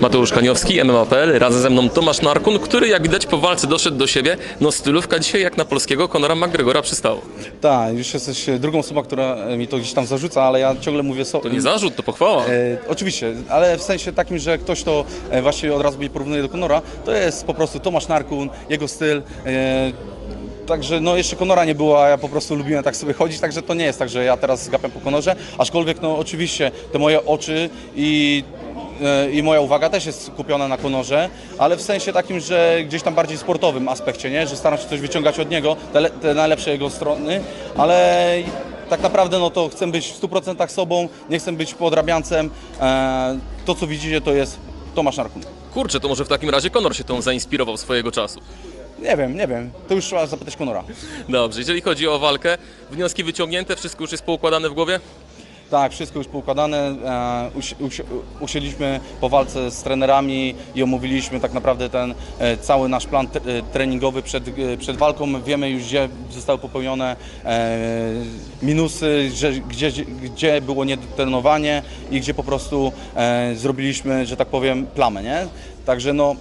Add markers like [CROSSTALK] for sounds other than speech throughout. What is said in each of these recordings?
Mateusz Kaniowski, MMA.pl, razem ze mną Tomasz Narkun, który jak widać po walce doszedł do siebie. No stylówka dzisiaj jak na polskiego Conora McGregora przystało. Tak, już jesteś drugą osobą, która mi to gdzieś tam zarzuca, ale ja ciągle mówię so... To nie zarzut, to pochwała. E, oczywiście, ale w sensie takim, że ktoś to e, właściwie od razu mnie porównuje do Conora, to jest po prostu Tomasz Narkun, jego styl. E, Także no jeszcze Konora nie było, a ja po prostu lubiłem tak sobie chodzić, także to nie jest tak, że ja teraz gapiam po Konorze, aczkolwiek no oczywiście te moje oczy i, e, i moja uwaga też jest skupiona na Konorze, ale w sensie takim, że gdzieś tam bardziej sportowym aspekcie, nie? że staram się coś wyciągać od niego, te, te najlepsze jego strony, ale tak naprawdę no to chcę być w 100% sobą, nie chcę być podrabiancem. E, to co widzicie to jest Tomasz Narkun. Kurczę, to może w takim razie Conor się tą zainspirował swojego czasu. Nie wiem, nie wiem, to już trzeba zapytać Konora. Dobrze, jeżeli chodzi o walkę, wnioski wyciągnięte, wszystko już jest poukładane w głowie? Tak, wszystko już poukładane. E, usi- usi- usiedliśmy po walce z trenerami i omówiliśmy tak naprawdę ten e, cały nasz plan e, treningowy przed, przed walką. Wiemy już, gdzie zostały popełnione minusy, gdzie, gdzie było nietrenowanie i gdzie po prostu zrobiliśmy, że tak powiem, plamę, nie? Także no,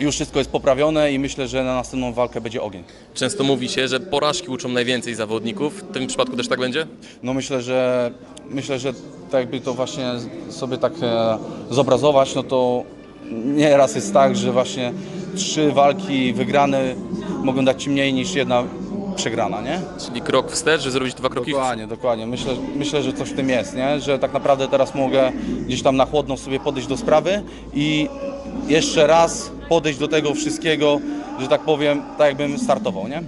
już wszystko jest poprawione i myślę, że na następną walkę będzie ogień. Często mówi się, że porażki uczą najwięcej zawodników. W tym przypadku też tak będzie? No myślę, że myślę, że tak jakby to właśnie sobie tak e, zobrazować, no to nieraz jest tak, że właśnie trzy walki wygrane mogą dać ci mniej niż jedna przegrana, nie? Czyli krok wstecz, że zrobić dwa kroki Dokładnie, dokładnie. Myślę, myślę, że coś w tym jest, nie? Że tak naprawdę teraz mogę gdzieś tam na chłodno sobie podejść do sprawy i jeszcze raz podejść do tego wszystkiego, że tak powiem, tak jakbym startował, nie?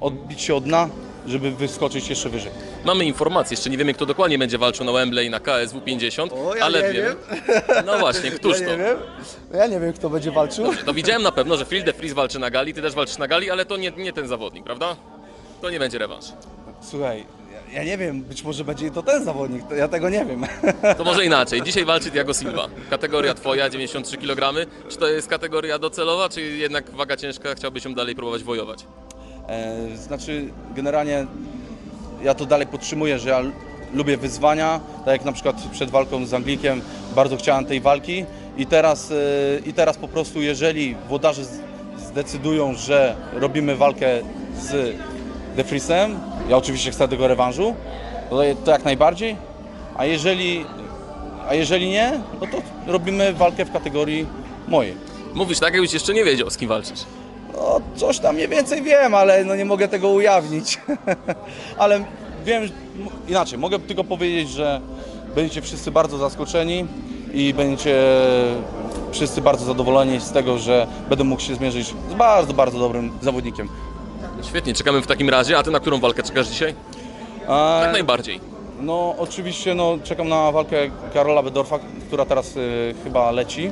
Odbić się od dna, żeby wyskoczyć jeszcze wyżej. Mamy informację, jeszcze nie wiemy kto dokładnie będzie walczył na Wembley na KSW 50, O, ja ale nie wiemy. No właśnie, [LAUGHS] któż ja to? nie wiem. Ja nie wiem, kto będzie walczył. To widziałem na pewno, że Phil de Vries walczy na gali, ty też walczysz na gali, ale to nie, nie ten zawodnik, prawda? To nie będzie rewanż. Słuchaj, ja, nie wiem, być może będzie to ten zawodnik, to ja tego nie wiem. [LAUGHS] To może inaczej. Dzisiaj walczy Diago Silva. Kategoria twoja, 93 kg. Czy to jest kategoria docelowa, czy jednak waga ciężka, chciałbyś ją dalej próbować wojować? E, znaczy, generalnie ja to dalej podtrzymuję, że ja l- lubię wyzwania, tak jak na przykład przed walką z Anglikiem, bardzo chciałem tej walki i teraz, e, i teraz po prostu, jeżeli włodarze z- zdecydują, że robimy walkę z De Vriesem, ja oczywiście chcę tego rewanżu, to, to jak najbardziej, a jeżeli, a jeżeli nie, no to robimy walkę w kategorii mojej. Mówisz tak, jakbyś jeszcze nie wiedział, z kim walczysz. No, coś tam mniej więcej wiem, ale no nie mogę tego ujawnić. [LAUGHS] ale wiem, inaczej, mogę tylko powiedzieć, że będziecie wszyscy bardzo zaskoczeni i będziecie wszyscy bardzo zadowoleni z tego, że będę mógł się zmierzyć z bardzo, bardzo dobrym zawodnikiem. Świetnie, czekamy w takim razie. A ty na którą walkę czekasz dzisiaj? A, Tak najbardziej. No oczywiście no, czekam na walkę Karola Bedorfa, która teraz y, chyba leci.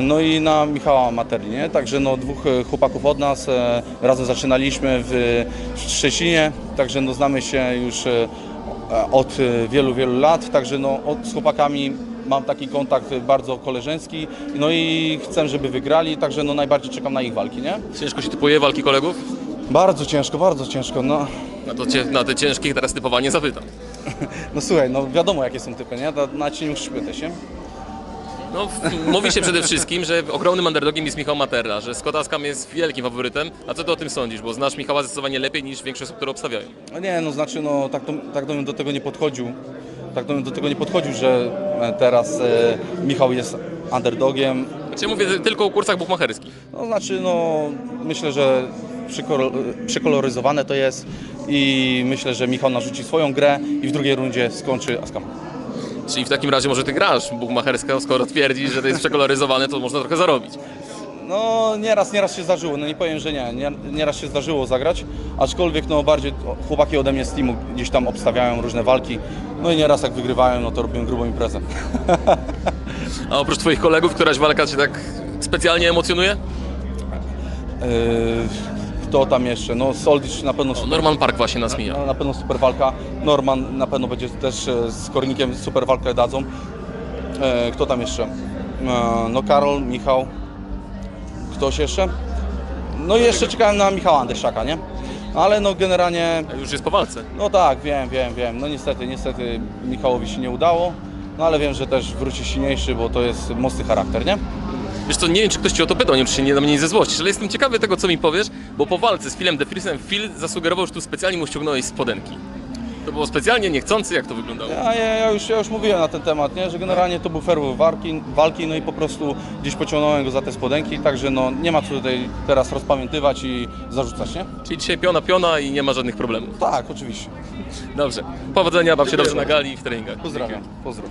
No i na Michała Materli, nie? Także no dwóch y, chłopaków od nas, e, razem zaczynaliśmy w, w Szczecinie, także no znamy się już e, od wielu, wielu lat, także no od, z chłopakami mam taki kontakt bardzo koleżeński, no i chcę, żeby wygrali, także no najbardziej czekam na ich walki, nie? Ciężko się typuje walki kolegów? Bardzo ciężko, bardzo ciężko, no. No to cię, na te ciężkich teraz typowanie zapytam. [LAUGHS] No słuchaj, no wiadomo jakie są typy, nie? Na- Na cię nie musisz pytać, nie? No, w- mówi się przede wszystkim, że ogromnym underdogiem jest Michał Materla, że Scott Askam jest wielkim faworytem. A co ty o tym sądzisz? Bo znasz Michała zdecydowanie lepiej niż większość osób, które obstawiają. No nie, no znaczy, no tak, to, tak bym do tego nie podchodził. Tak bym do tego nie podchodził, że e, teraz e, Michał jest underdogiem. Znaczy mówię tylko o kursach bukmacherskich. No znaczy, no myślę, że przekoloryzowane to jest i myślę, że Michał narzuci swoją grę i w drugiej rundzie skończy Askam. Czyli w takim razie może ty grasz bukmacherska, skoro twierdzi, że to jest przekoloryzowane, to można trochę zarobić. No nieraz, nieraz się zdarzyło, no nie powiem, że nie, nie nieraz się zdarzyło zagrać, aczkolwiek no bardziej chłopaki ode mnie z teamu gdzieś tam obstawiają różne walki, no i nieraz jak wygrywają, no to robią grubą imprezę. [LAUGHS] A oprócz twoich kolegów, któraś walka cię tak specjalnie emocjonuje? Yy, Kto tam jeszcze? No Soldicz na pewno super, Norman Park właśnie nas mija. na, na pewno super walka. Norman na pewno będzie też e, z Kornikiem super walkę dadzą. E, Kto tam jeszcze? E, No Karol, Michał. Ktoś jeszcze? No i jeszcze czekałem na Michała Andryszaka, nie? Ale no generalnie, Już jest po walce. no tak, wiem, wiem, wiem. No niestety, niestety Michałowi się nie udało. no ale wiem, że też wróci silniejszy, bo to jest mocny charakter, nie? Wiesz co, nie wiem, czy ktoś Ci o to pytał, nie wiem, czy się nie na mnie nie zezłościsz, ale jestem ciekawy tego, co mi powiesz, bo po walce z Philem DeFriesem Phil zasugerował, że tu specjalnie mu ściągnąłeś spodenki. To było specjalnie, niechcący, jak to wyglądało? Ja, ja, ja, już, ja już mówiłem na ten temat, nie? że generalnie to był ferwór walki, walki, no i po prostu gdzieś pociągnąłem go za te spodenki, także no nie ma co tutaj teraz rozpamiętywać i zarzucać, nie? Czyli dzisiaj piona piona i nie ma żadnych problemów. Tak, oczywiście. Dobrze. Powodzenia, baw się dobrze na gali i w treningach. Pozdrawiam. Pozdro.